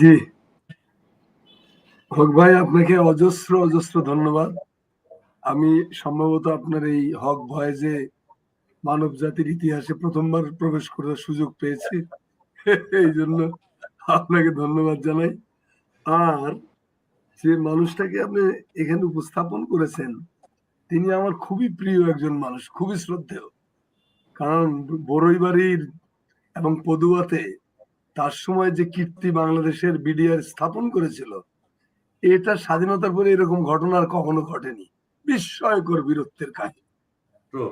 জি। হক ভাই, আপনাকে অজস্র অজস্র ধন্যবাদ। আমি সম্ভবত আপনার এই হক ভয়েজে মানব জাতির ইতিহাসে প্রথমবার প্রবেশ করার সুযোগ পেয়েছি। এই জন্য আপনাকে ধন্যবাদ জানাই। আর যে মানুষটাকে আপনি এখানে উপস্থাপন করেছেন, তিনি আমার খুবই প্রিয় একজন মানুষ, খুবই শ্রদ্ধেয়। কারণ বড়ইবাড়ির এবং পদুয়াতে তার সময় যে কীর্তি বাংলাদেশের বিডিআর স্থাপন করেছিল এটা স্বাধীনতার পরে এরকম ঘটনা আর কখনো ঘটেনি। বিস্ময়কর বীরত্বের কাহিনী।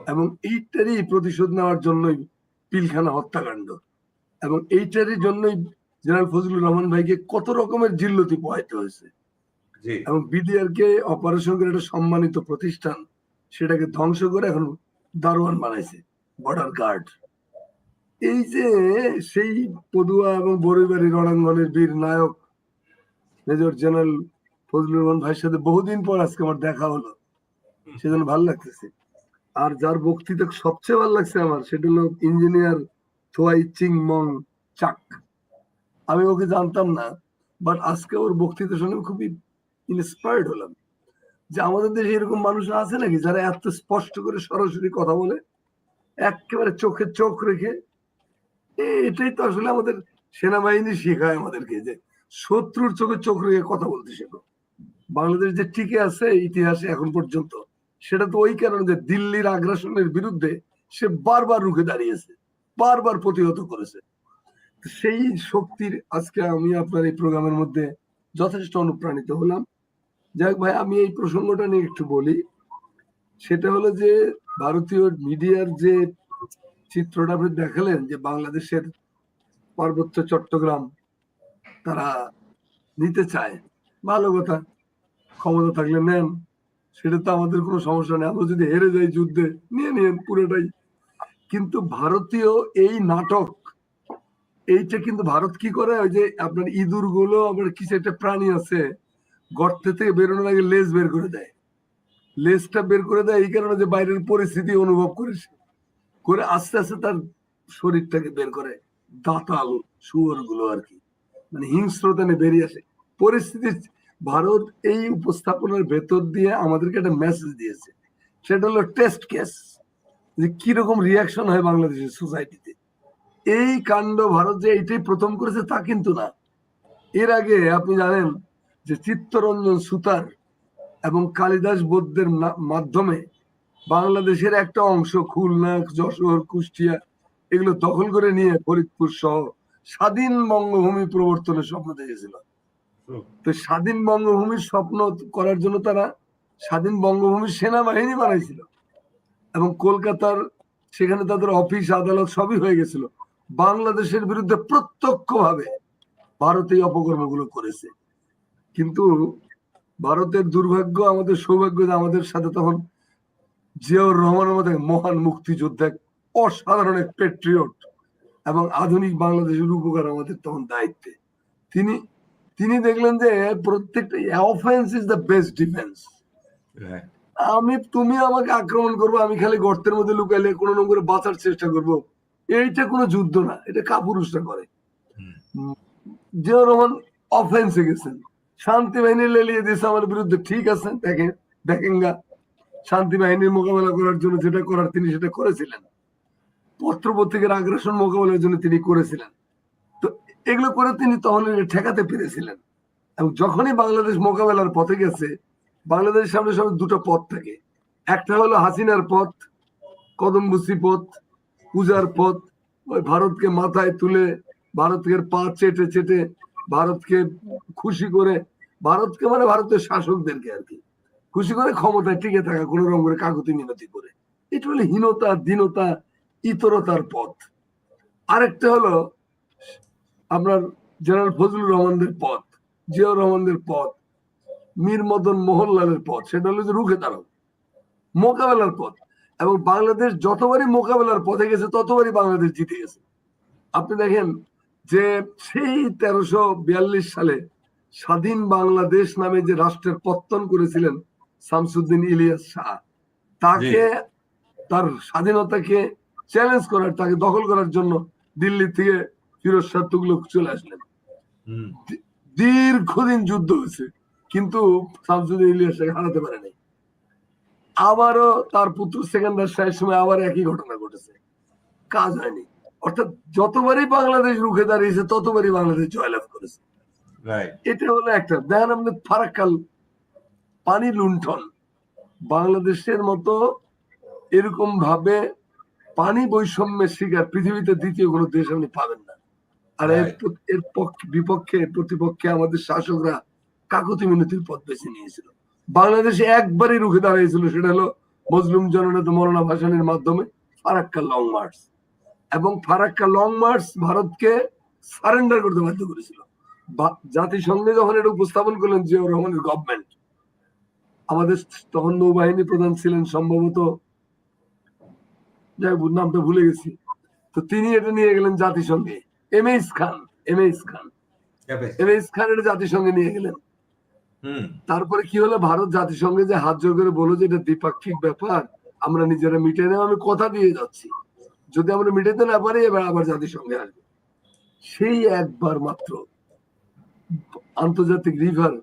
এবং এইটারই প্রতিশোধ নেওয়ার জন্যই পিলখানা হত্যাকাণ্ড। এবং এইটারই জন্যই জেনারেল ফজলুর রহমান ভাইকে কত রকমের জিল্লতি পোহাইতে হয়েছে। এবং বিডিআর কে অপারেশন করে একটা সম্মানিত প্রতিষ্ঠান সেটাকে ধ্বংস করে এখন দারোয়ান বানাইছে বর্ডার গার্ড এই যে সেই পদুয়া এবং বড়ইবাড়ি রণাঙ্গনের বীর নায়ক মেজর জেনারেল ফজলুর রহমান ভাইয়ের সাথে বহুদিন পর আজকে আমার দেখা হলো। সেজন্য ভালো লাগতেছে। আর যার বক্তৃতা সবচেয়ে ভালো লাগছে আমার সেটা হলো ইঞ্জিনিয়ার থোয়াই চিং মং চাক। আমি ওকে জানতাম না বাট আজকে ওর বক্তৃতা শুনে খুবই ইন্সপায়ার্ড হলাম। যে আমাদের দেশে এরকম মানুষ আছে নাকি যারা এত স্পষ্ট করে সরাসরি কথা বলে একেবারে চোখে চোখ রেখে এটাই তো আসলে আমাদের সেনাবাহিনী শেখায় আমাদেরকে যে শত্রুর চোখে চোখ রেখে কথা বলতে শেখো। বাংলাদেশ যে টিকে আছে ইতিহাসে এখন পর্যন্ত, সেটা তো ওই কারণে যে দিল্লির আগ্রাসনের বিরুদ্ধে সে বারবার রুখে দাঁড়িয়েছে, বারবার প্রতিহত করেছে। সেই শক্তির আজকে আমি আপনার এই প্রোগ্রামের মধ্যে যথেষ্ট অনুপ্রাণিত হলাম। যাই ভাই, আমি এই প্রসঙ্গটা নিয়ে একটু বলি। সেটা হলো যে, ভারতীয় মিডিয়ার যে চিত্রটা আপনি দেখালেন যে বাংলাদেশের পার্বত্য চট্টগ্রাম তারা নিতে চায়। ভালো কথা ক্ষমতা থাকলে নেন, সেটা তো আমাদের কোনো সমস্যা নেই। আমরা যদি হেরে যাই যুদ্ধে, নিয়ে নিন পুরোটাই। কিন্তু ভারতীয় এই নাটক, এইটা কিন্তু ভারত কি করে? ওই যে আপনার ইঁদুরগুলো, আপনার কিছু একটা প্রাণী আছে, গর্তে থেকে বেরোনোর আগে লেজ বের করে দেয়। লেজটা বের করে দেয় এই কারণে যে বাইরের পরিস্থিতি অনুভব করে সে। করে আস্তে আস্তে তার শরীরটাকে বের করে দাঁতাল শুয়োরগুলো আর কি। মানে হিংস্রতা নিয়ে বেরিয়ে আসে। পরিস্থিতি, ভারত এই উপস্থাপনার ভেতর দিয়ে আমাদেরকে একটা মেসেজ দিয়েছে। সেটা হলো টেস্ট কেস যে কীরকম রিয়াকশন হয় বাংলাদেশের সোসাইটিতে এই কাণ্ড ভারত যে এইটাই প্রথম করেছে তা কিন্তু না। এর আগে আপনি জানেন যে চিত্তরঞ্জন সুতার এবং কালিদাস বৌদ্ধের মাধ্যমে বাংলাদেশের একটা অংশ খুলনা যশোর কুষ্টিয়া এগুলো দখল করে নিয়ে ফরিদপুর সহ স্বাধীন বঙ্গভূমি প্রবর্তনের স্বপ্ন দেখেছিল। তো স্বাধীন বঙ্গভূমির স্বপ্ন করার জন্য তারা স্বাধীন বঙ্গভূমির সেনাবাহিনী বানাইছিল এবং কলকাতার সেখানে তাদের অফিস আদালত সবই হয়ে গেছিল। বাংলাদেশের বিরুদ্ধে প্রত্যক্ষভাবে ভারত এই অপকর্মগুলো করেছে। কিন্তু ভারতের দুর্ভাগ্য আমাদের সৌভাগ্য যে আমাদের সাথে তখন জিয়াউর রহমানের মতো মহান মুক্তিযোদ্ধা অসাধারণ এক পেট্রিয়ট এবং আধুনিক বাংলাদেশের উপকার আমাদের তখন দায়িত্বে। তিনি তিনি দেখলেন যে প্রত্যেকটা offence is the best defence আমি তুমি আমাকে আক্রমণ করব আমি খালি গর্তের মধ্যে লুকাইলে কোনো রকম করে বাঁচার চেষ্টা করব। এইটা কোনো যুদ্ধ না এটা কাপুরুষরা করে। জিয়াউর রহমান অফেন্সে গেছেন। শান্তি বাহিনী লেলিয়ে দিয়েছে আমার বিরুদ্ধে। ঠিক আছে দেখেন দেখেন গা। শান্তি বাহিনীর মোকাবেলা করার জন্য যেটা করার তিনি সেটা করেছিলেন। পত্র পত্রিকার আগ্রাসন মোকাবেলার জন্য তিনি করেছিলেন। তো এগুলো করে তিনি তখন ঠেকাতে পেরেছিলেন। এবং যখনই বাংলাদেশ মোকাবেলার পথে গেছে, বাংলাদেশের সামনে সামনে দুটো পথ থাকে। একটা হলো হাসিনার পথ কদমবুসি পথ, পূজার পথ। ওই ভারতকে মাথায় তুলে, ভারতকে পা চেটে চেটে ভারতকে খুশি করে, ভারতকে মানে ভারতের শাসকদেরকে আর কি। খুশি করে ক্ষমতায় টিকে থাকা কোনো রকম করে কাকুতি মিনতি করে। এটা হলো হীনতা, দীনতা, ইতরতার পথ। আরেকটা হলো আপনার জেনারেল ফজলুর রহমানদের পথ, জিয়াউর রহমানদের পথ, মীর মদন মোহনলালের পথ, সেটা হলো যে রুখে দাঁড়াও। মোকাবেলার পথ। এবং বাংলাদেশ যতবারই মোকাবেলার পথে গেছে, ততবারই বাংলাদেশ জিতে গেছে। আপনি দেখেন যে সেই তেরোশো সালে স্বাধীন বাংলাদেশ নামে যে রাষ্ট্রের পত্তন করেছিলেন শামসুদ্দিন ইলিয়াস শাহ। তাকে তার স্বাধীনতাকে চ্যালেঞ্জ করার তাকে দখল করার জন্য দিল্লি থেকে ফিরোজ শাহ তুগলক চলে আসলেন। দীর্ঘদিন যুদ্ধ হয়েছে কিন্তু শামসুদ্দিন ইলিয়াসকে হারাতে পারেনি। আবারও তার পুত্র সেকেন্ডার শাহের সময় আবার একই ঘটনা ঘটেছে। কাজ হয়নি। অর্থাৎ যতবারই বাংলাদেশ রুখে দাঁড়িয়েছে ততবারই বাংলাদেশ জয়লাভ করেছে। এটা হলো একটা দেখেন আপনি ফারাক্কাল পানি লুণ্ঠন। বাংলাদেশের মতো এরকম ভাবে পানি বৈষম্যের শিকার পৃথিবীতে দ্বিতীয় কোনো দেশ আপনি পাবেন না। আর এর এর বিপক্ষে প্রতিপক্ষে আমাদের শাসকরা কাকতি মিনতির পথ বেছে নিয়েছিল। বাংলাদেশে একবারই রুখে দাঁড়িয়েছিল সেটা হলো মজলুম জননেতা মৌলানা ভাসানের মাধ্যমে ফারাক্কা লং মার্চ। এবং ফারাক্কা লং মার্চ ভারতকে সারেন্ডার করতে বাধ্য করেছিল। জাতিসংঘে যখন এটা উপস্থাপন করলেন জিয়াউর রহমানের গভর্নমেন্ট আমাদের তখন নৌবাহিনী প্রধান ছিলেন সম্ভবত যাই নামটা ভুলে গেছি। তো তিনি এটা নিয়ে গেলেন জাতিসংঘে। M H Khan M H Khan. M H Khan এটা জাতিসংঘে নিয়ে গেলেন। তারপরে কি হলো? ভারত জাতিসংঘে যে হাত জোর করে বলো যে এটা দ্বিপাক্ষিক ব্যাপার আমরা নিজেরা মিটে নেব আমি কথা দিয়ে যাচ্ছি। যদি আমরা মিটাতে না পারি এবার আবার জাতিসংঘে আসবে। সেই একবার মাত্র আন্তর্জাতিক রিভার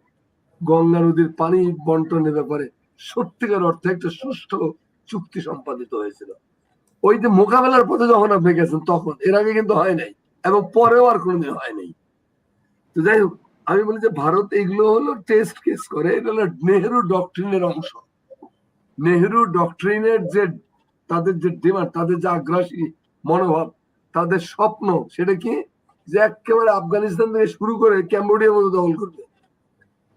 গঙ্গা নদীর পানি বন্টনের ব্যাপারে সত্যিকার অর্থে একটা সুষ্ঠু চুক্তি সম্পাদিত হয়েছিল। ওই যে মোকাবেলার পথে যখন আপনি গেছেন তখন, এর আগে কিন্তু হয় নাই এবং পরেও আর কোনোদিন হয় নাই। তো যাই হোক, আমি বলি যে ভারত এগুলো হলো টেস্ট কেস করে, এটা হলো নেহেরু ডক্ট্রিনের অংশ। নেহেরু ডক্ট্রিনের যে তাদের যে ডিমান্ড, তাদের যে আগ্রাসী মনোভাব, তাদের স্বপ্ন, সেটা কি? যে একেবারে আফগানিস্তান থেকে শুরু করে ক্যাম্বোডিয়া মতো দখল করবে।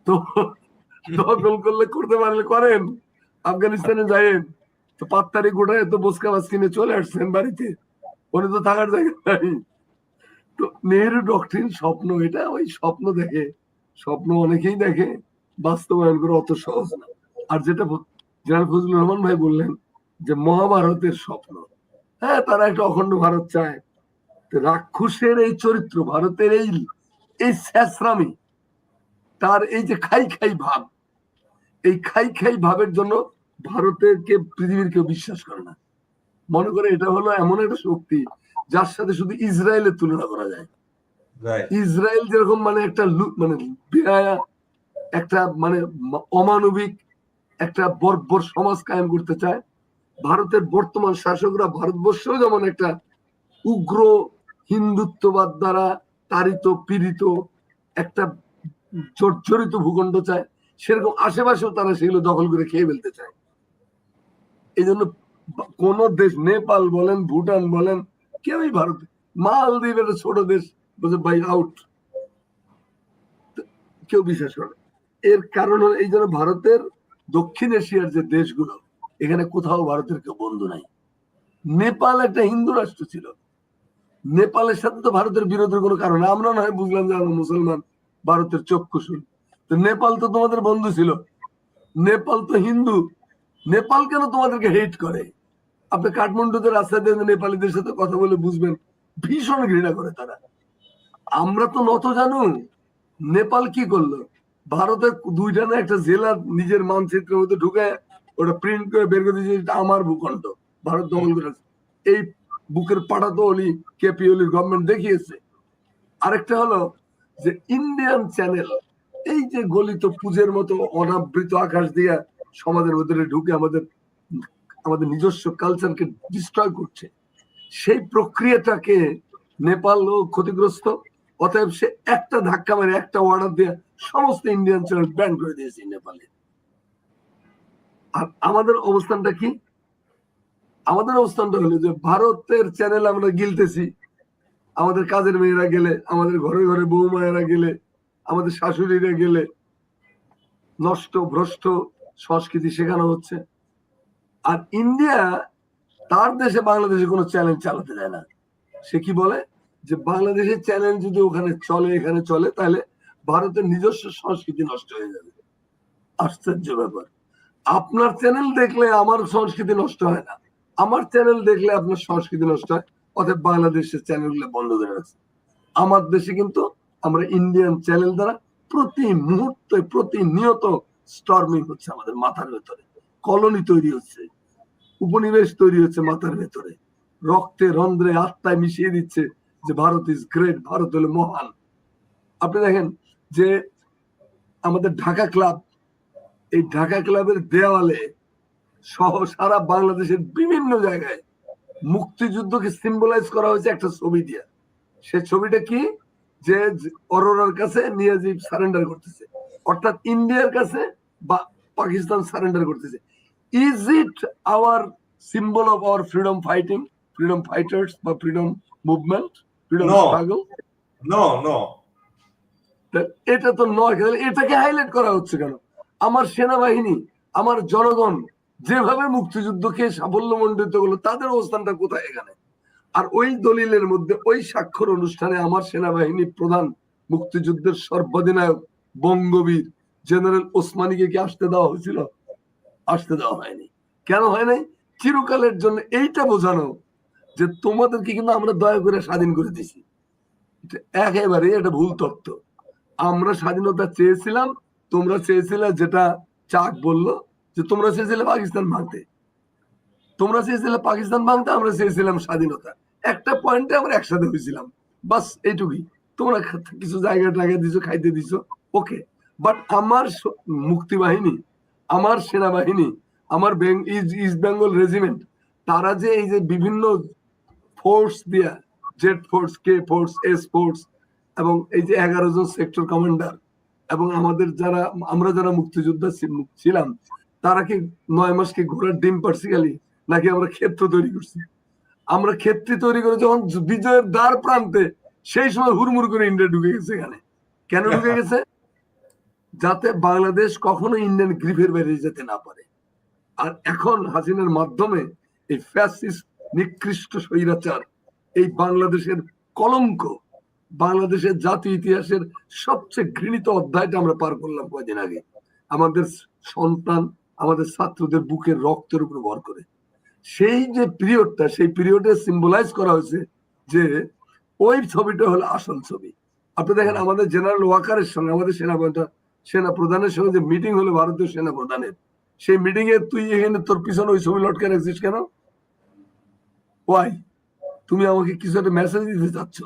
তো করলে করতে পারলে করেন। আফগানিস্তানে যায়েন তো পাত্তারি গোটায় তো বাস কিনে চলে আসছেন বাড়িতে। তো থাকার জায়গা নাই। তো নেহেরু ডক্টরিন স্বপ্ন, এটা ওই স্বপ্ন দেখে। স্বপ্ন অনেকেই দেখে, বাস্তবায়ন করে অত সহজ না। আর যেটা জেনারেল ফজলুর রহমান ভাই বললেন যে মহাভারতের স্বপ্ন। হ্যাঁ তারা একটা অখণ্ড ভারত চায়। রাক্ষসের এই চরিত্র, ভারতের এই এই স্যাসরামি তার এই যে খাই খাই ভাব এই খাই খাই ভাবের জন্য ভারতের কে পৃথিবীর কেউ বিশ্বাস করে না। মনে করে এটা হলো এমন একটা শক্তি যার সাথে শুধু ইসরায়েলের তুলনা করা যায়। ইসরায়েল যেরকম মানে একটা মানে বেহায়া একটা মানে অমানবিক একটা বর্বর সমাজ কায়েম করতে চায়। ভারতের বর্তমান শাসকরা ভারতবর্ষেও যেমন একটা উগ্র হিন্দুত্ববাদ দ্বারা তাড়িত পীড়িত একটা জর্জরিত ভূখণ্ড চায়। সেরকম আশেপাশেও তারা সেগুলো দখল করে খেয়ে ফেলতে চায়। এই জন্য কোন দেশ, নেপাল বলেন, ভুটান বলেন, কেউই ভারত, মালদ্বীপ একটা ছোট দেশ, বলছে ভাই আউট কেউ বিশ্বাস করে এর কারণ হলো এই জন্য ভারতের দক্ষিণ এশিয়ার যে দেশগুলো, এখানে কোথাও ভারতের কেউ বন্ধু নাই। নেপাল একটা হিন্দু রাষ্ট্র ছিল। নেপালের সাথে তো ভারতের বিরোধের কোনো কারণ। আমরা নয়, বুঝলাম যে আমরা মুসলমান। ভারতের চক্ষু শুন। তো নেপাল তো তোমাদের বন্ধু ছিল। নেপাল তো হিন্দু। নেপাল কেন তোমাদেরকে হেট করে? আপনি কাঠমান্ডুতে রাস্তা দিয়ে নেপালিদের সাথে কথা বলে বুঝবেন। ভীষণ ঘৃণা করে তারা। আমরা তো নত জানু। নেপাল কি করল? ভারতের দুইটা না একটা জেলা নিজের মানচিত্রের মধ্যে ঢুকে ওটা প্রিন্ট করে বের করে দিয়েছে আমার ভূখণ্ড। ভারত দখল করে এই বুকের পাড়া তো অলি কেপি অলির গভর্নমেন্ট দেখিয়েছে। আরেকটা হলো যে ইন্ডিয়ান চ্যানেল এই যে গলিত পুজের মতো অনাবৃত আকাশ দিয়ে সমাজের ভিতরে ঢুকে আমাদের আমাদের নিজস্ব কালচারকে ডিস্ট্রয় করছে, সেই প্রক্রিয়াটাকে নেপালও ক্ষতিগ্রস্ত, অতএব সে একটা ধাক্কা মেরে একটা অর্ডার দিয়ে সমস্ত ইন্ডিয়ান চ্যানেল ব্যান করে দিয়েছে নেপালে। আর আমাদের অবস্থানটা কি? আমাদের অবস্থানটা হলো যে ভারতের চ্যানেল আমরা গিলতেছি আমাদের কাজের মেয়েরা গেলে, আমাদের ঘরে ঘরে বউ মায়েরা গেলে, আমাদের শাশুড়িরা গেলে নষ্ট, ভ্রষ্ট সংস্কৃতি শেখানো হচ্ছে। আর ইন্ডিয়া তার দেশে বাংলাদেশে কোনো চ্যালেঞ্জ চালাতে দেয় না। সে কি বলে? যে বাংলাদেশের চ্যালেঞ্জ যদি ওখানে চলে, এখানে চলে, তাহলে ভারতের নিজস্ব সংস্কৃতি নষ্ট হয়ে যাবে। আশ্চর্য ব্যাপার। আপনার চ্যানেল দেখলে আমার সংস্কৃতি নষ্ট হয় না। আমার চ্যানেল দেখলে আপনার সংস্কৃতি নষ্ট হয়। অতএব বাংলাদেশের চ্যানেলগুলো বন্ধ করে রাখছে। আমার দেশে কিন্তু আমরা ইন্ডিয়ান চ্যানেল দ্বারা প্রতি মুহূর্তে প্রতিনিয়ত স্টর্মিং হচ্ছে আমাদের মাথার ভেতরে। কলোনি তৈরি হচ্ছে, উপনিবেশ তৈরি হচ্ছে মাথার ভেতরে। রক্তে রন্ধ্রে আত্মায় মিশিয়ে দিচ্ছে যে ভারত ইজ গ্রেট ভারত হলো মহান। আপনি দেখেন যে আমাদের ঢাকা ক্লাব এই ঢাকা ক্লাবের দেওয়ালে সহ সারা বাংলাদেশের বিভিন্ন জায়গায় মুক্তিযুদ্ধকে সিম্বলাইজ করা হয়েছে একটা ছবি দিয়ে। সে ছবিটা কি? যে অরোরার কাছে নিয়াজিব সারেন্ডার করতেছে। অর্থাৎ ইন্ডিয়ার কাছে বা পাকিস্তান সারেন্ডার করতেছে। Is it our symbol of our freedom fighting freedom fighters বা freedom movement freedom. Struggle No, no. এটা তো নয়। এটাকে হাইলাইট করা হচ্ছে কেন? আমার সেনাবাহিনী আমার জনগণ যেভাবে মুক্তিযুদ্ধকে সাফল্যমণ্ডিত করল, তাদের অবস্থানটা কোথায় এখানে? আর ওই দলিলের মধ্যে, ওই স্বাক্ষর অনুষ্ঠানে আমার সেনাবাহিনী প্রধান মুক্তিযুদ্ধের সর্বাধিনায়ক, বঙ্গবীর, জেনারেল ওসমানীকে কি আসতে দেওয়া হয়েছিল? আসতে দেওয়া হয়নি। কেন হয় নাই চিরকালের জন্য এইটা বোঝানো যে তোমাদেরকে কিন্তু আমরা দয়া করে স্বাধীন করে দিছি একেবারে এটা ভুল তত্ত্ব। আমরা স্বাধীনতা চেয়েছিলাম, তোমরা চেয়েছিলে যেটা চাক বলল যে তোমরা চেয়েছিলে পাকিস্তান ভাঙতে। তোমরা চেয়েছিলে পাকিস্তান ভাঙতে, আমরা চেয়েছিলাম স্বাধীনতা। একটা পয়েন্টে আমরা একসাথে হয়েছিলাম। বাস এইটুকুই। তোমরা কিছু জায়গা টাকা দিছো, খাইতে দিছো, ওকে। বাট আমার মুক্তি বাহিনী আমার সেনাবাহিনী, আমার ইস্ট বেঙ্গল রেজিমেন্ট, তারা যে এই যে বিভিন্ন ফোর্স দিয়া, Z force K force S force এবং এই যে এগারো জন সেক্টর কমান্ডার এবং আমাদের যারা আমরা যারা মুক্তিযোদ্ধা ছিলাম তারা কি নয় মাস কি ঘোড়ার ডিম পারছি খালি? নাকি আমরা ক্ষেত্র তৈরি করছি? আমরা ক্ষেত্রে তৈরি করে যখন বিজয়ের দ্বার প্রান্তে সেই সময় হুড়মুড় করে ইন্ডিয়া ঢুকে গেছে এখানে। কেন ঢুকে গেছে? যাতে বাংলাদেশ কখনো ইন্ডিয়ান গ্রিফের বাইরে যেতে না পারে। আর এখন হাসিনার মাধ্যমে এই ফ্যাসিস্ট নিকৃষ্ট স্বৈরাচার, এই বাংলাদেশের কলঙ্ক, বাংলাদেশের জাতি ইতিহাসের সবচেয়ে ঘৃণিত অধ্যায়টা আমরা পার করলাম কয়েকদিন আগে। আমাদের সন্তান আমাদের ছাত্রদের বুকের রক্তের উপর ভর করে। সেই যে পিরিয়ডটা, সেই পিরিয়ডে সিম্বলাইজ করা হয়েছে যে ওই ছবিটা হলো আসল ছবি। আপনি দেখেন আমাদের জেনারেল ওয়াকারের সঙ্গে, আমাদের সেনা সেনা প্রধানের সঙ্গে যে মিটিং হলো ভারতীয় সেনা প্রধানের সেই মিটিং এ তুই এখানে তোর পিছনে ওই ছবি লটকে রাখছিস কেন? ওয়াই তুমি আমাকে কিছু একটা মেসেজ দিতে চাচ্ছ।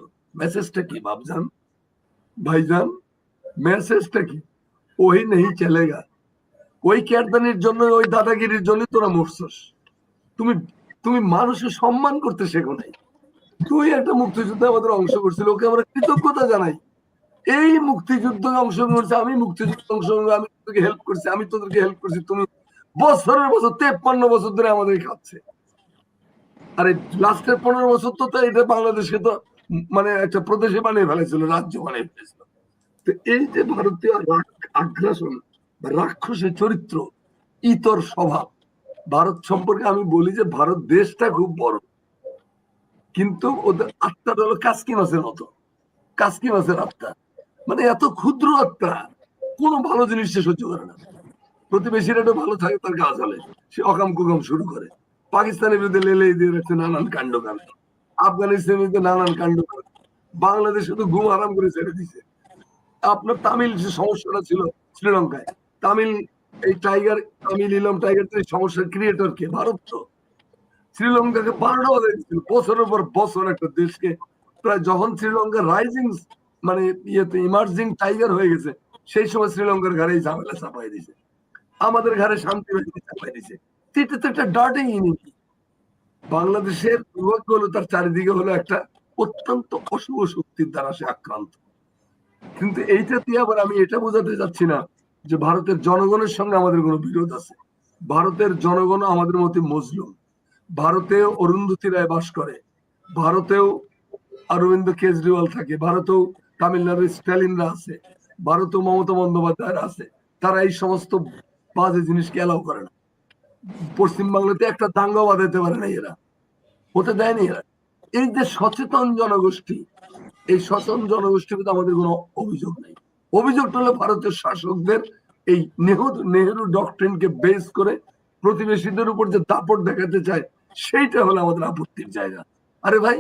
মেসেজটা কি বাবজান ভাইজান মেসেজটা কি? ওই নেই চলেগা ওই কেরদানির জন্য ওই দাদাগিরির জন্য তোরা মরছস। তুমি তুমি মানুষের সম্মান করতে শেখো নাই। তুই একটা মুক্তিযুদ্ধে আমাদের অংশ করছিল, ওকে আমরা কৃতজ্ঞতা জানাই। এই মুক্তিযুদ্ধে অংশগ্রহণ করছে, আমি মুক্তিযুদ্ধে অংশগ্রহণ আমি তোকে হেল্প করছি, আমি তোদেরকে হেল্প করছি, তুমি বছরের বছর, তেপ্পান্ন বছর ধরে আমাদের খাচ্ছে। আরে, লাস্টের পনেরো বছর তো এটা বাংলাদেশে তো মানে একটা প্রদেশে বানিয়ে ফেলেছিল, রাজ্য বানিয়ে ফেলেছিল। তো এই যে ভারতীয় আগ্রাসন বা রাক্ষসের চরিত্র, ইতর স্বভাব। ভারত সম্পর্কে আমি বলি যে ভারত দেশটা খুব বড়। কিন্তু ওদের আত্মাটা হলো কাসকি মাছের মতো। কাসকি মাছের আত্মা। মানে এত ক্ষুদ্র আত্মা, কোনো ভালো জিনিস সে সহ্য করে না। প্রতিবেশীরা একটু ভালো থাকে, তার গা জ্বলে। সে অকাম কুকাম শুরু করে। পাকিস্তানের বিরুদ্ধে লেলে দিয়ে রাখছে নানান কাণ্ড কাণ্ড আফগানিস্তানের বিরুদ্ধে নানান কাণ্ড করে বাংলাদেশ শুধু ঘুম আরাম করে ছেড়ে দিছে। আপনার তামিল যে সমস্যাটা ছিল শ্রীলঙ্কায় তামিল, এই টাইগার তামিল, ইলম টাইগার এই সমস্যার ক্রিয়েটর কে? ভারত তো। শ্রীলঙ্কাকে বারোটা বাজাই দিচ্ছিল বছরের পর বছর একটা দেশকে। প্রায় যখন শ্রীলঙ্কা রাইজিং মানে ইয়েতে ইমার্জিং টাইগার হয়ে গেছে, সেই সময় শ্রীলঙ্কার ঘরে ঝামেলা চাপাই দিছে। আমাদের ঘরে শান্তি বাহিনী চাপাই দিছে। তো এটা তো একটা ডার্টিং ইউনিটি বাংলাদেশের দুর্ভাগ্য হলো তার চারিদিকে হলো একটা অত্যন্ত অশুভ শক্তির দ্বারা সে আক্রান্ত। কিন্তু এইটা দিয়ে আবার আমি এটা বোঝাতে চাচ্ছি না যে ভারতের জনগণের সঙ্গে আমাদের কোনো বিরোধ আছে? ভারতের জনগণ আমাদের মতে মজলুম। ভারতেও অরুন্ধতী রায় বাস করে। ভারতেও অরবিন্দ কেজরিওয়াল থাকে। ভারতেও তামিলনাড়ুর স্ট্যালিনরা আছে। ভারতেও মমতা বন্দ্যোপাধ্যায়রা আছে। তারা এই সমস্ত বাজে জিনিসকে এলাও করে না। পশ্চিমবাংলাতে একটা দাঙ্গা বাঁধাতে পারে না এরা। হতে দেয়নি এরা। এই যে সচেতন জনগোষ্ঠী, এই সচেতন জনগোষ্ঠীর আমাদের কোনো অভিযোগ নেই। অভিযোগটা হলো ভারতের শাসকদের এই নেহরু নেহরু ডক্ট্রিনকে বেস করে প্রতিবেশীদের উপর যে দাপট দেখাতে চায়, সেইটা হলো আমাদের আপত্তির জায়গা। আরে ভাই,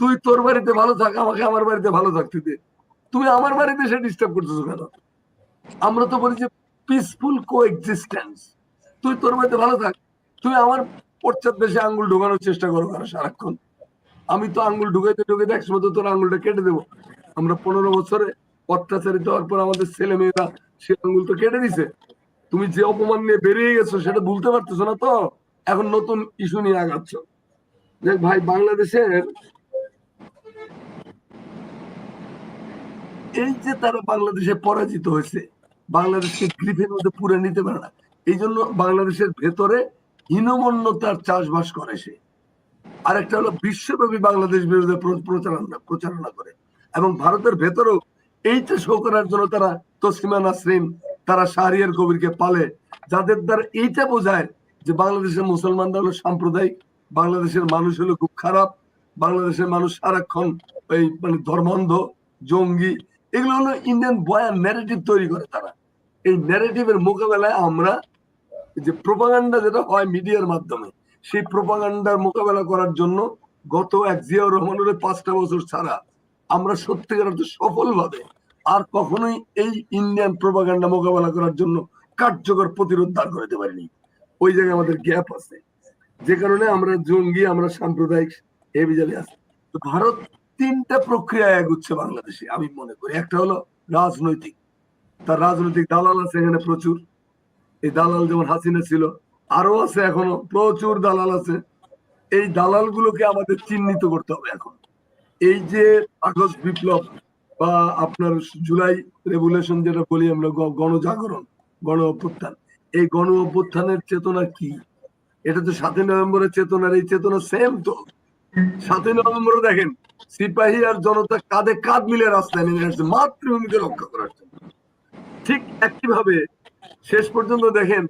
তুই তোর বাড়িতে ভালো থাক, আমাকে আমার বাড়িতে ভালো থাকতে দে। তুমি আমার বাড়িতে সে ডিস্টার্ব করতেছো কেন? আমরা তো বলি যে পিসফুল কো এক্সিস্টেন্স তুই তোর বাড়িতে ভালো থাক, তুই আমার পশ্চাৎ দেশে আঙ্গুল ঢোকানোর চেষ্টা করো কেন সারাক্ষণ? আমি তো আঙ্গুল ঢুকাইতে ঢুকাইতে একসময় তো তোর আঙ্গুলটা কেটে দেবো। আমরা পনেরো বছরে অত্যাচারিত হওয়ার পর আমাদের ছেলে মেয়েরা সে আঙ্গুল তো কেটে দিছে। তুমি যে অপমান নিয়ে বেরিয়ে গেছো সেটা ভুলতে পারতেছো না তো? এখন নতুন ইস্যু নিয়ে আগাচ্ছ। দেখ ভাই, বাংলাদেশের এই যে তারা বাংলাদেশে পরাজিত হয়েছে, বাংলাদেশকে গ্রিপের মধ্যে পুরে নিতে পারে না এই জন্য বাংলাদেশের ভেতরে হীনমন্যতার চাষবাস করে সে। আরেকটা হলো বিশ্বব্যাপী বাংলাদেশ বিরুদ্ধে প্রচারণা প্রচারণা করে। এবং ভারতের ভেতরেও এইটা শো করার জন্য তারা তসলিমা নাসরিন, তারা শাহরিয়ার কবিরকে পালে। যাদের দ্বারা এইটা বোঝায় যে বাংলাদেশের মুসলমানরা হলো সাম্প্রদায়িক, বাংলাদেশের মানুষ হলো খুব খারাপ, বাংলাদেশের মানুষ সারাক্ষণ ওই মানে ধর্মান্ধ, জঙ্গি, এগুলো হলো ইন্ডিয়ান বয়ান ন্যারেটিভ তৈরি করে তারা। এই ন্যারেটিভের মোকাবেলায় আমরা যে প্রোপাগান্ডা যেটা হয় মিডিয়ার মাধ্যমে, সেই প্রোপাগান্ডার মোকাবেলা করার জন্য গত এক জিয়াউর রহমানের পাঁচটা বছর ছাড়া আমরা সত্যিকার অর্থে সফলভাবে আর কখনোই এই ইন্ডিয়ান প্রোপাগান্ডা মোকাবেলা করার জন্য কার্যকর প্রতিরোধ দাঁড় করাতে পারিনি। ওই জায়গায় আমাদের গ্যাপ আছে। যে কারণে আমরা জঙ্গি, আমরা সাম্প্রদায়িক হেভিজালি আছে। তো ভারত তিনটা প্রক্রিয়া এগুচ্ছে বাংলাদেশে, আমি মনে করি। একটা হলো রাজনৈতিক। তার রাজনৈতিক দালাল আছে এখানে প্রচুর। এই দালাল যেমন হাসিনা ছিল আরও আছে এখনও প্রচুর দালাল আছে। এই দালাল গুলোকে আমাদের চিহ্নিত করতে হবে এখন। এই যে আগস্ট বিপ্লব বা আপনার জুলাই রেভুলেশন যেটা বলি আমরা গণজাগরণ, গণ অভ্যুত্থান। এই গণ অভ্যুত্থানের চেতনা কি? এটা তো সাতই নভেম্বরের চেতনার, এই চেতনা সেম তো। সাতই নভেম্বরে দেখেন, সিপাহী আর জনতা কাঁধে কাঁধ মিলে রাস্তায় নেমে আসছে, মাতৃভূমিকে রক্ষা করার জন্য। ঠিক একইভাবে শেষ পর্যন্ত দেখেন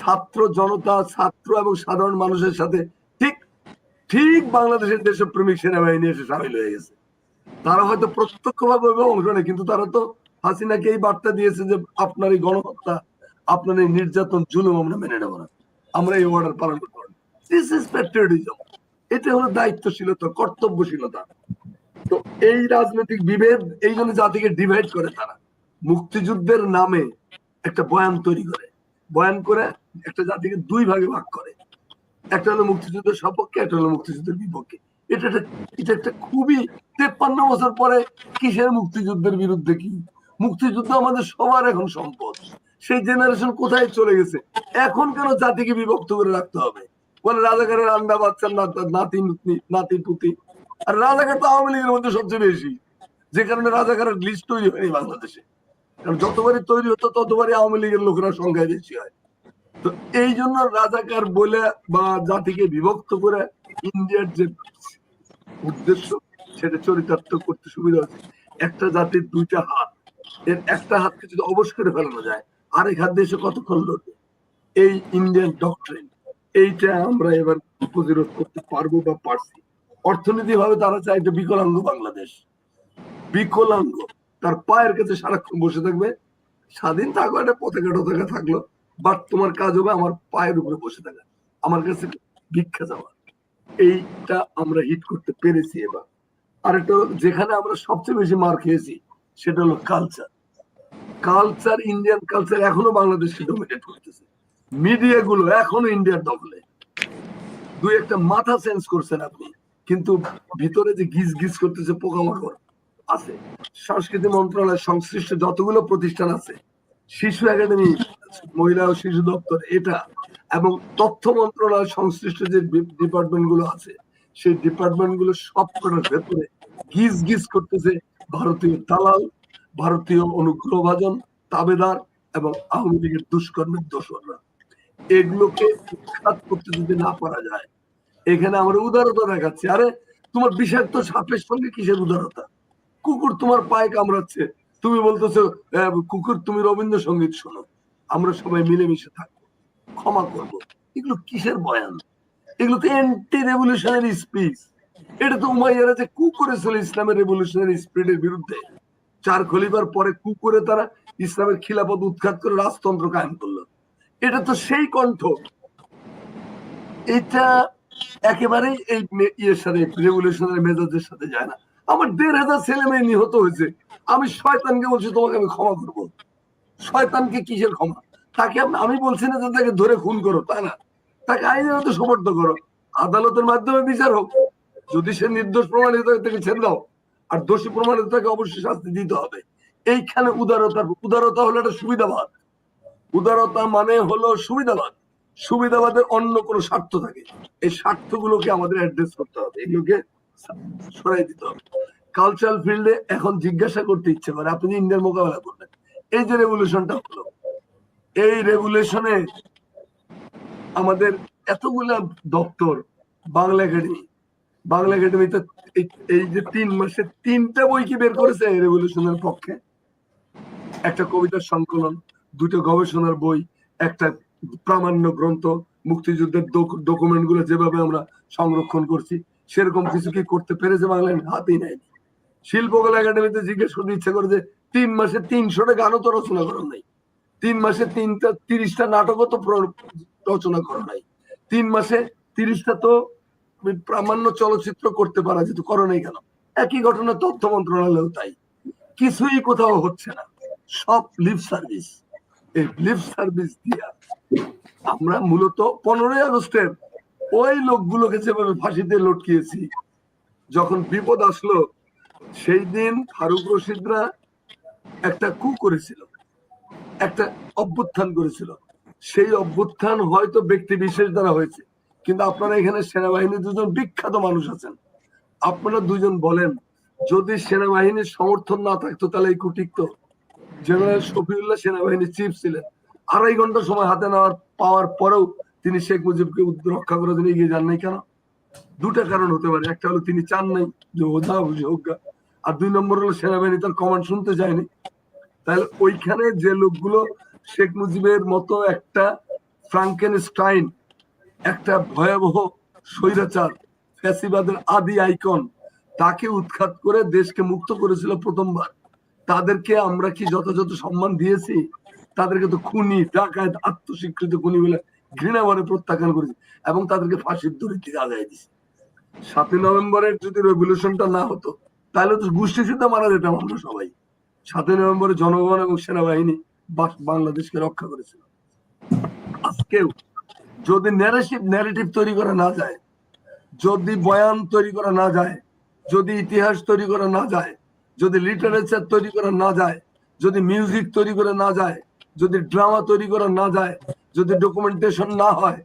ছাত্র জনতা, ছাত্র এবং সাধারণ মানুষের সাথে ঠিক ঠিক বাংলাদেশের দেশপ্রেমিক সেনাবাহিনী এসে সামিল হয়ে গেছে। তারা হয়তো প্রত্যক্ষভাবে অংশ নেয়, কিন্তু তারা তো হাসিনাকে এই বার্তা দিয়েছে যে আপনার এই গণহত্যা, আপনার এই নির্যাতন জুলুম আমরা মেনে নেব না। আমরা এই অর্ডার পালন করব এটা হলো দায়িত্বশীলতা, কর্তব্যশীলতা। তো এই রাজনৈতিক বিভেদ, এই জন্য জাতিকে ডিভাইড করে তারা। মুক্তিযুদ্ধের নামে একটা বয়ান তৈরি করে। বয়ান করে একটা জাতিকে দুই ভাগে ভাগ করে। একটা হলো মুক্তিযুদ্ধের সপক্ষে, একটা হলো মুক্তিযুদ্ধের বিপক্ষে। এটা এটা একটা খুবই তেপ্পান্ন বছর পরে কিসের মুক্তিযুদ্ধের বিরুদ্ধে কি? মুক্তিযুদ্ধ আমাদের সবার এখন সম্পদ। সেই জেনারেশন কোথায় চলে গেছে? এখন কেন জাতিকে বিভক্ত করে রাখতে হবে? বলে রাজাকারের আন্ডা বাচ্চার নাতি নাতি পুতি। আর রাজাকার তো আওয়ামী লীগের মধ্যে সবচেয়ে বেশি। যে কারণে রাজাকারের লিস্ট তৈরি হয়নি বাংলাদেশে। কারণ যতবারই তৈরি হতো, ততবারই আওয়ামী লীগের লোকেরা সংখ্যায় বেশি হয়। তো এই জন্য রাজাকার বলে বা জাতিকে বিভক্ত করে ইন্ডিয়ার যে উদ্দেশ্য সেটা চরিতার্থ করতে সুবিধা হচ্ছে। একটা জাতির দুইটা হাত, এর একটা হাতকে যদি অবশ করে ফেলানো যায়, আরেক হাত দিয়ে কতক্ষণ লড়বে এই ইন্ডিয়ান ডক্ট্রিন এইটা আমরা এবার প্রতিরোধ করতে পারব বা পারছি। অর্থনীতি ভাবে তারা চায় একটা বিকলাঙ্গ বাংলাদেশ। বিকলাঙ্গ, তার পায়ের কাছে সারাক্ষণ বসে থাকবে। স্বাধীন থাকো, একটা পতাকা টতাকা থাকল, বাট তোমার কাজ হবে আমার পায়ের উপরে বসে থাকা। আমার কাছে ভিক্ষা যাওয়া এইটা আমরা হিট করতে পেরেছি এবার। আর একটা যেখানে আমরা সবচেয়ে বেশি মার খেয়েছি, সেটা হলো কালচার কালচার ইন্ডিয়ান কালচার এখনও বাংলাদেশকে ডমিনেট করতেছে। মিডিয়া গুলো এখনও ইন্ডিয়ার দখলে। দুই একটা মাথা চেঞ্জ করছেন আপনি, কিন্তু ভিতরে যে গিজ গিজ করতেছে পোকামাকড় আছে। সংস্কৃতি মন্ত্রণালয় সংশ্লিষ্ট যতগুলো প্রতিষ্ঠান আছে, শিশু একাডেমি, মহিলা ও শিশু দপ্তর, এটা এবং তথ্য মন্ত্রণালয় সংশ্লিষ্ট যে ডিপার্টমেন্টগুলো আছে, সেই ডিপার্টমেন্টগুলো সব কটার ভেতরে গিজ গিজ করতেছে ভারতীয় দালাল, ভারতীয় অনুগ্রহভাজন, তাবেদার এবং আওয়ামী লীগের দুষ্কর্মের দোষররা। এগুলোকে উৎখাত করতে যদি না পারা যায়, এখানে আমরা উদারতা দেখাচ্ছি। আরে, তোমার বিষাক্ত সাপের সঙ্গে কিসের উদারতা? কুকুর তোমার পায়ে কামড়াচ্ছে। তুমি বলতেছো কুকুর, তুমি রবীন্দ্রসঙ্গীত শোনো। আমরা সবাই মিলেমিশে থাকব। ক্ষমা করব। এগুলো কিসের বয়ান? এগুলো তো অ্যান্টি রেভলিউশনারি স্পিচ এটা তো উমাইয়ারা যে কু করেছিল ইসলামের রেভলিউশনারি স্পিরিটের বিরুদ্ধে। চার খলিফার পরে কু করে তারা ইসলামের খিলাফত উৎখাত করে রাজতন্ত্র কায়েম করল। এটা তো সেই কণ্ঠ। এটা একেবারেই এই ইয়ের সাথে রেভলিউশনারি মেজাজের সাথে যায় না। আমার দেড় হাজার ছেলে মেয়ে নিহত হয়েছে। আমি শয়তানকে বলছি, তোমাকে আমি ক্ষমা করব। শয়তানকে কিসের ক্ষমা? তাকে আমি বলছি না যে তাকে ধরে খুন করো, তা না। তাকে আইনের মতো সমর্থ করো। আদালতের মাধ্যমে বিচার হোক। যদি সে নির্দোষ প্রমাণিত তাকে ছেড়ে দাও। আর দোষী প্রমাণিত তাকে অবশ্যই শাস্তি দিতে হবে। এইখানে উদারতার উদারতা হলো একটা সুবিধাবাদ। উদারতা মানে হলো সুবিধাবাদ। সুবিধাবাদের অন্য কোনো স্বার্থ থাকে। এই স্বার্থগুলোকে আমাদের অ্যাড্রেস করতে হবে। এগুলোকে সরাই দিতে হবে। কালচারাল ফিল্ডে এখন জিজ্ঞাসা করতে ইচ্ছে করে। আপনি ইন্ডিয়ার মোকাবেলা করবেন। এই যে রেভলিউশনটা হলো এই রেগুলেশনে আমাদের এতগুলা দপ্তর, বাংলা একাডেমি, বাংলা একাডেমিতে এই- যে তিন মাসে তিনটা বই কি বের করেছে রেভলিউশনের পক্ষে? একটা কবিতার সংকলন, দুটো গবেষণার বই, একটা প্রামাণ্য গ্রন্থ, মুক্তিযুদ্ধের ডকুমেন্টগুলো যেভাবে আমরা সংরক্ষণ করছি, সেরকম কিছু কি করতে পেরেছে বাংলায়? হাতেই নেয়নি শিল্পকলা একাডেমিতে জিজ্ঞেস করতে ইচ্ছে করে যে তিন মাসে তিনশোটা গানও তো রচনা করেন নাই। তিন মাসে তিনটা, তিরিশটা নাটকও তো রচনা করা নাই। তিন মাসে তিরিশটা তো প্রামাণ্য চলচ্চিত্র করতে পারা যেত, করো নাই কেন? একই ঘটনা তথ্য মন্ত্রণালয়েও তাই। কিছুই কোথাও হচ্ছে না। সব লিভ সার্ভিস এই লিভ সার্ভিস দিয়া আমরা মূলত পনেরোই আগস্টের ওই লোকগুলোকে যেভাবে ফাঁসিতে লটকিয়েছি, যখন বিপদ আসলো, সেই দিন ফারুক রশিদরা একটা কু করেছিল। একটা অভ্যুত্থান করেছিল। সেই অভ্যুত্থান হয়তো ব্যক্তি বিশেষ দ্বারা হয়েছে। কিন্তু আপনারা এখানে সেনাবাহিনীর দুজন বিখ্যাত মানুষ আছেন। আপনারা দুজন বলেন, যদি সেনাবাহিনীর সমর্থন না থাকতো তাহলে এই কুটিক্ত জেনারেল শফিউল্লাহ সেনাবাহিনীর চিফ ছিলেন। আড়াই ঘণ্টা সময় হাতে নেওয়ার, পাওয়ার পরেও তিনি শেখ মুজিবকে রক্ষা করার জন্য এগিয়ে যান নাই কেন? দুটা কারণ হতে পারে। একটা হলো তিনি চান নাই যে বুঝি হোক আর দুই নম্বর হলো সেনাবাহিনী তার কমান্ড শুনতে চায়নি। তাহলে ওইখানে যে লোকগুলো শেখ মুজিবের মতো একটা ফ্রাঙ্কেন স্টাইন একটা ভয়াবহ স্বৈরাচার, ফ্যাসিবাদের আদি আইকন, তাকে উৎখাত করে দেশকে মুক্ত করেছিল প্রথমবার। তাদেরকে আমরা কি যথাযথ সম্মান দিয়েছি? তাদেরকে তো খুনি, ডাকাত, আত্মস্বীকৃত খুনি বলে ঘৃণা ভরে প্রত্যাখ্যান করেছি এবং তাদেরকে ফাঁসির দড়ির দিকে আগায় দিছি সাতই নভেম্বরের যদি রেভলিউশনটা না হতো, তাহলে তো গোষ্ঠী মারা যেতাম আমরা সবাই। সাতই নভেম্বরে জনগণ এবং সেনাবাহিনী বাংলাদেশকে রক্ষা করেছিল। আজকেও যদি ন্যারেটিভ ন্যারেটিভ তৈরি করা না যায়, যদি বয়ান তৈরি করা না যায়, যদি ইতিহাস তৈরি করা না যায়, যদি লিটারেচার তৈরি করা না যায়, যদি মিউজিক তৈরি করা না যায়, যদি ড্রামা তৈরি করা না যায়, যদি ডকুমেন্টেশন না হয়,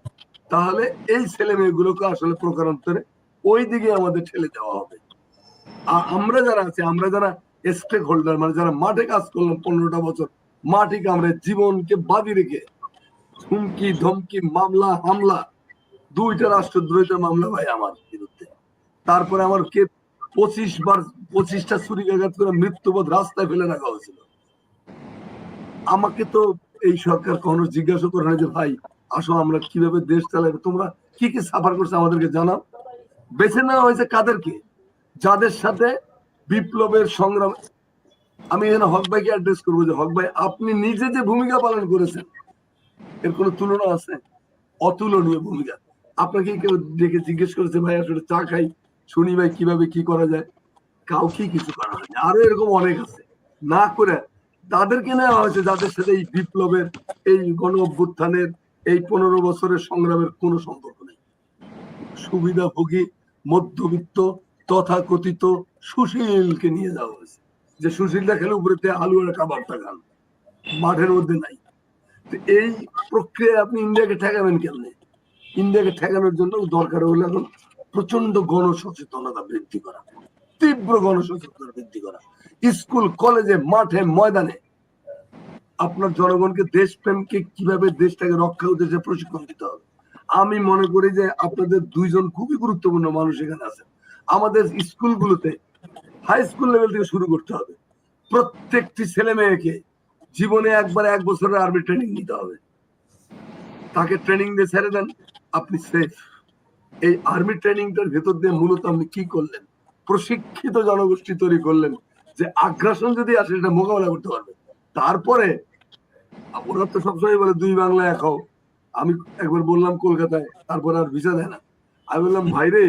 তাহলে এই ছেলে মেয়েগুলোকে আসলে প্রকারান্তরে ওই দিকে আমাদের ঠেলে দেওয়া হবে। আর আমরা যারা আছি, আমরা যারা স্টেক হোল্ডার মানে যারা মাঠে কাজ করলাম পনেরোটা বছর, মাটি কামড়ে জীবনকে বাদি রেখে হুমকি, ধমকি, মামলা, হামলা, দুইটা রাষ্ট্রদ্রোহিতার মামলা ভাই আমার বিরুদ্ধে। তারপরে আমার কে পঁচিশ বার, পঁচিশটা ছুরিকাঘাত করে মৃত্যুবোধ রাস্তায় ফেলে রাখা হয়েছিল। আমাকে তো এই সরকার কখনো জিজ্ঞাসা করে না যে, ভাই, আসো আমরা কীভাবে দেশ চালাবে? তোমরা কি কি সাফার করছে আমাদেরকে জানাও। বেছে নেওয়া হয়েছে কাদেরকে? যাদের সাথে বিপ্লবের সংগ্রাম। আমি এখানে হক ভাইকে অ্যাড্রেস করব যে, হক ভাই, আপনি নিজে যে ভূমিকা পালন করেছেন, এর কোনো তুলনা আছে? অতুলনীয় ভূমিকা। আপনাকে কেউ ডেকে জিজ্ঞেস করেছে, ভাই, আসলে চা খাই, শুনি ভাই, কীভাবে কি করা যায়? কাউকে কিছু করা হয়নি। আরও এরকম অনেক আছে। না করে তাদেরকে নেওয়া হয়েছে যাদের সাথে এই বিপ্লবের, এই গণ অভ্যুত্থানের, এই পনেরো বছরের সংগ্রামের কোনো সম্পর্ক নেই। সুবিধাভোগী, মধ্যবিত্ত, তথাকথিত সুশীলকে নিয়ে যাওয়া হয়েছে। যে সুশীলটা খেলে উপরেতে আলু আর কাবাবটা খান মাঠের মধ্যে নাই। এই প্রক্রিয়ায় আপনি ইন্ডিয়াকে ঠেকাবেন কেমনে? ইন্ডিয়াকে ঠেকানোর জন্য দরকার হলো এখন প্রচণ্ড গণসচেতনতা বৃদ্ধি করা, তীব্র গণসচেতনতা বৃদ্ধি করা। স্কুল, কলেজে, মাঠে, ময়দানে আপনার জনগণকে দেশপ্রেমকে কীভাবে দেশটাকে রক্ষা উদ্দেশ্যে প্রশিক্ষণ দিতে হবে। আমি মনে করি যে আপনাদের দুইজন খুবই গুরুত্বপূর্ণ মানুষ এখানে আছেন। আমাদের স্কুলগুলোতে হাই স্কুল লেভেল থেকে শুরু করতে হবে। প্রত্যেকটি ছেলে মেয়েকে জীবনে একবার এক বছরের আর্মি ট্রেনিং নিতে হবে। তাকে ট্রেনিং দিয়ে ছেড়ে দেন, আপনি সেফ এই আর্মি ট্রেনিংটার ভেতর দিয়ে মূলত আপনি কি করলেন? প্রশিক্ষিত জনগোষ্ঠী তৈরি করলেন যে আগ্রাসন যদি আসে, সেটা মোকাবেলা করতে পারবে। তারপরে, ওরা তো সবসময় বলে, দুই বাংলা, এক হও। আমি একবার বললাম কলকাতায়, তারপরে আর ভিসা দেয় না। আমি বললাম, ভাইরে,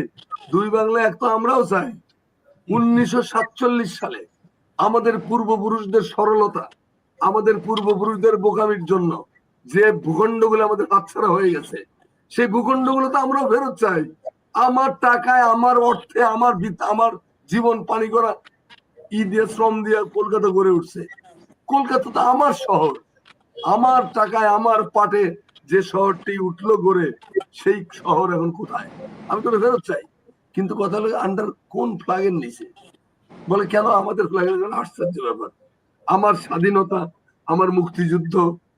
দুই বাংলা, এক তো আমরাও চাই। উনিশশো সাতচল্লিশ সালে আমাদের পূর্বপুরুষদের সরলতা, আমাদের পূর্বপুরুষদের বোকামির জন্য যে ভূখণ্ডগুলো আমাদের হাতছাড়া হয়ে গেছে, সেই ভূখণ্ডগুলো তো আমরাও ফেরত চাই। আমার টাকায়, আমার অর্থে, আমার আমার জীবন পানি করা ই দিয়ে শ্রম দিয়ে কলকাতা গড়ে উঠছে। কলকাতা তো আমার শহর। আমার টাকায়, আমার পাটে যে শহরটি উঠল গড়ে, সেই শহর এখন কোথায়? আমি তো ফেরত চাই। কিন্তু কথা হলো আন্ডার কোন ফ্ল্যাগের নিচে? বলে, কেন আমাদের ফ্ল্যাগের জন্য আশ্চর্য ব্যাপার? আমার স্বাধীনতা, আমার মুক্তিযুদ্ধ,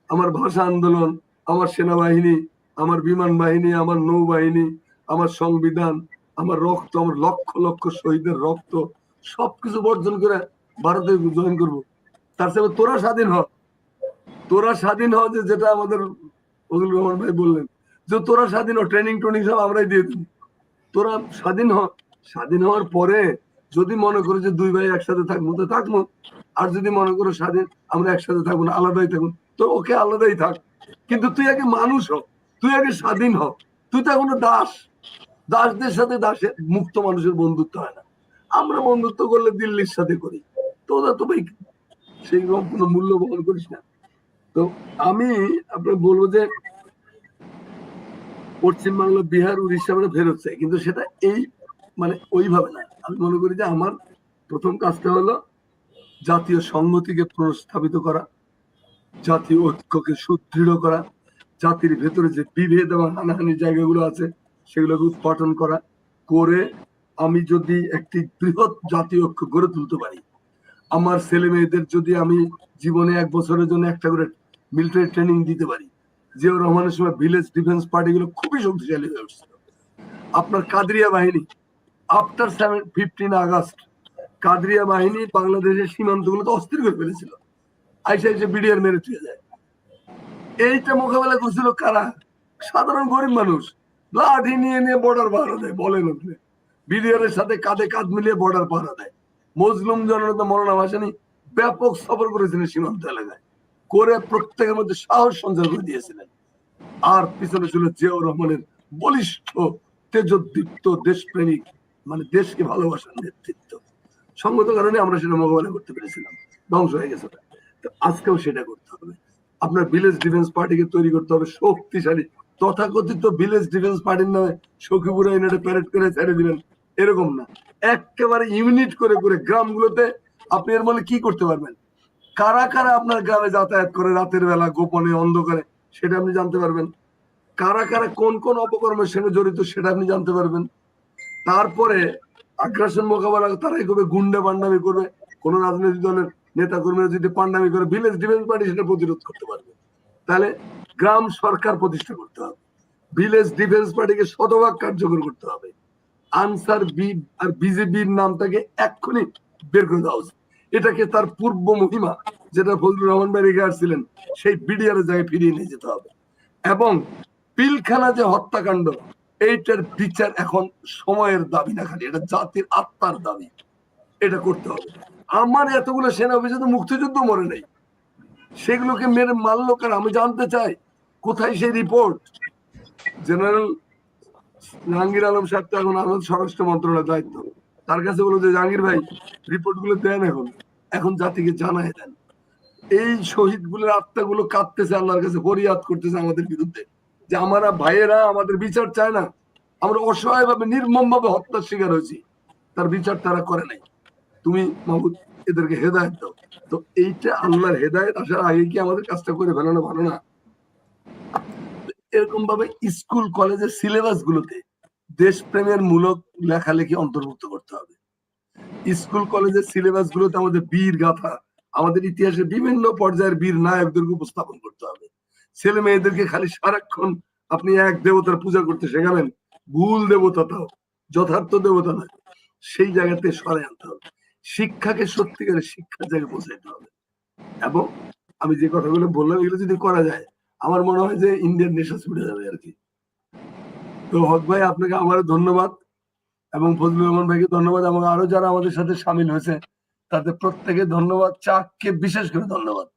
আমার ভাষা আন্দোলন, আমার সেনাবাহিনী, আমার বিমান বাহিনী, আমার নৌবাহিনী, আমার সংবিধান, আমার রক্ত, আমার লক্ষ লক্ষ শহীদের রক্ত, সবকিছু বর্জন করে ভারতে জয়েন করব। তার সাথে তোরা স্বাধীন হ। তোরা স্বাধীন হ যে যেটা আমাদের ফজলুর রহমান ভাই বললেন। যে তোরা স্বাধীন হ ট্রেনিং ট্রেনিং সব আমরাই দিয়ে দিই তোরা স্বাধীন হ, স্বাধীন হওয়ার পরে যদি মনে করো যে দুই ভাই একসাথে থাকব, তো থাকব। আর যদি মনে করো স্বাধীন, আমরা একসাথে থাকব না, আলাদাই থাকব। তো ওকে আলাদাই থাক। কিন্তু তুই আগে মানুষ হ, তুই আগে স্বাধীন হ। তুই তো এখনও দাস। দাসদের সাথে দাসের মুক্ত মানুষের বন্ধুত্ব হয় না। আমরা বন্ধুত্ব করলে দিল্লির সাথে করি। তো ওরা তো ভাই সেই রকম কোনো মূল্য বহন করিস না। তো আমি আপনার বলব যে পশ্চিমবাংলা বিহার উড়িষ্যা আমরা ফেরত চাই কিন্তু সেটা এই মানে ওইভাবে না আমি মনে করি যে আমার প্রথম কাজটা হলো জাতীয় সংহতিকে প্রস্থাপিত করা জাতীয় ঐক্যকে সুদৃঢ় করা, জাতির ভেতরে যে বিভেদ এবং হানাহানি জায়গাগুলো আছে সেগুলোকে উৎপাটন করা, করে আমি যদি একটি বৃহৎ জাতীয় ঐক্য গড়ে তুলতে পারি, আমার ছেলে মেয়েদের যদি আমি জীবনে এক বছরের জন্য একটা করে মিলিটারি ট্রেনিং দিতে পারি জিয়াউর রহমানের সময় ভিলেজ ডিফেন্স খুবই শক্তিশালী হয়ে উঠছিল। আপনার Kaderia Bahini, after seven, fifteen August, Kaderia Bahini বাংলাদেশের অস্থির করে ফেলেছিল। আইসা এসে বিডিআর মেরে যায় এইটা মোকাবেলা করছিল কারা? সাধারণ গরিব মানুষ। লাঠি নিয়ে নিয়ে বর্ডার পাহারা দেয়, বলেন আপনি। বিডিআর এর সাথে কাঁধে কাঁধ মিলিয়ে বর্ডার পাহারা দেয়। মজলুম জনতা মরনা ভাসানি ব্যাপক সফর করেছিলেন সীমান্ত এলাকায়। করে প্রত্যেকের মধ্যে সাহস সঞ্চার করে দিয়েছিলেন। আর পিছনে ছিল জিয়াউর রহমানের বলিষ্ঠ, তেজোদ্দীপ্ত দেশপ্রেমিক মানে দেশকে ভালোবাসার নেতৃত্ব। সঙ্গত কারণে আমরা সেটা মোকাবেলা করতে পেরেছিলাম। ধ্বংস হয়ে গেছে আজকেও সেটা করতে হবে। আপনার ভিলেজ ডিফেন্স পার্টিকে তৈরি করতে হবে শক্তিশালী, তথাকথিত ভিলেজ ডিফেন্স পার্টির নামে সখীপুরে এনে প্যারেড করে ছেড়ে দিবেন। এরকম না। একেবারে ইউনিট করে করে গ্রামগুলোতে আপনি এর মানে কি করতে পারবেন? কারা কারা আপনার গ্রামে যাতায়াত করে রাতের বেলা, গোপনে, অন্ধকারে, সেটা আপনি জানতে পারবেন। কারা কারা কোন কোন অপকর্মের সঙ্গে জড়িত, সেটা আপনি জানতে পারবেন। তারপরে আগ্রাসন মোকাবেলা, তারাই করবে, গুন্ডে পান্ডামি করবে। কোন রাজনৈতিক দলের নেতা কর্মীরা যদি পান্ডামি করে, ভিলেজ ডিফেন্স পার্টি সেটা প্রতিরোধ করতে পারবে। তাহলে গ্রাম সরকার প্রতিষ্ঠা করতে হবে। ভিলেজ ডিফেন্স পার্টিকে শতভাগ কার্যকর করতে হবে। আনসার বি আর বিজেপির নামটাকে এক্ষুনি বের করে দেওয়া উচিত। এটাকে তার পূর্ব মহিমা যেটা ফজলুর রহমান ভাই রেখে আসছিলেন, সেই বিডিআর জায়গায় ফিরিয়ে নিয়ে যেতে হবে। এবং পিলখানা যে হত্যাকাণ্ড, এইটার বিচার এখন সময়ের দাবি না খালি, এটা জাতির আত্মার দাবি। এটা করতে হবে। আমার এতগুলো সেনা তো মুক্তিযুদ্ধ মরে নেই। সেগুলোকে মেরে মারলো কার? আমি জানতে চাই, কোথায় সেই রিপোর্ট? জেনারেল জাহাঙ্গীর আলম সাহেব তো এখন আমাদের স্বরাষ্ট্র মন্ত্রণালয়ের দায়িত্ব। তার কাছে বলো যে, জাহাঙ্গীর ভাই রিপোর্টগুলো দেন এখন। এখন জাতিকে জানায় দেন। এই শহীদগুলোর আত্মাগুলো কাঁদতেছে আল্লাহর কাছে, ফরিয়াদ করতেছে আমাদের বিরুদ্ধে। যে আমরা ভাইয়েরা, আমাদের বিচার চায় না। আমরা অসহায় ভাবে নির্মম ভাবে হত্যার শিকার হয়েছি। তার বিচার তারা করে নাই। তুমি মাহবুদ এদেরকে হেদায়ত দাও। তো এইটা আল্লাহর হেদায়ত, আসার আগে কি আমাদের কাজটা করে ফেলানো ভালো না? এরকম ভাবে স্কুল, কলেজের সিলেবাস গুলোতে দেশপ্রেমের মূলক লেখালেখি অন্তর্ভুক্ত করতে হবে। স্কুল, কলেজের সিলেবাস গুলোতে আমাদের বীর গাথা, আমাদের ইতিহাসে বিভিন্ন পর্যায়ের বীর নায়কদেরকে উপস্থাপন করতে হবে। ছেলে মেয়েদেরকে খালি সারাক্ষণ আপনি এক দেবতার পূজা করতে শেখাবেন, ভুল দেবতা তাও, যথার্থ দেবতা নয়, সেই জায়গাতে সরে আনতে হবে। শিক্ষাকে সত্যিকারের শিক্ষার জায়গায় পৌঁছাইতে হবে। এবং আমি যে কথাগুলো বললাম, এগুলো যদি করা যায়, আমার মনে হয় যে ইন্ডিয়ান নেশা ছুটে যাবে আর কি। তো হক ভাই, আপনাকে আমারও ধন্যবাদ এবং ফজলুর রহমান ভাইকে ধন্যবাদ এবং আরও যারা আমাদের সাথে সামিল হয়েছে, তাদের প্রত্যেকে ধন্যবাদ, চাককে বিশেষ করে ধন্যবাদ।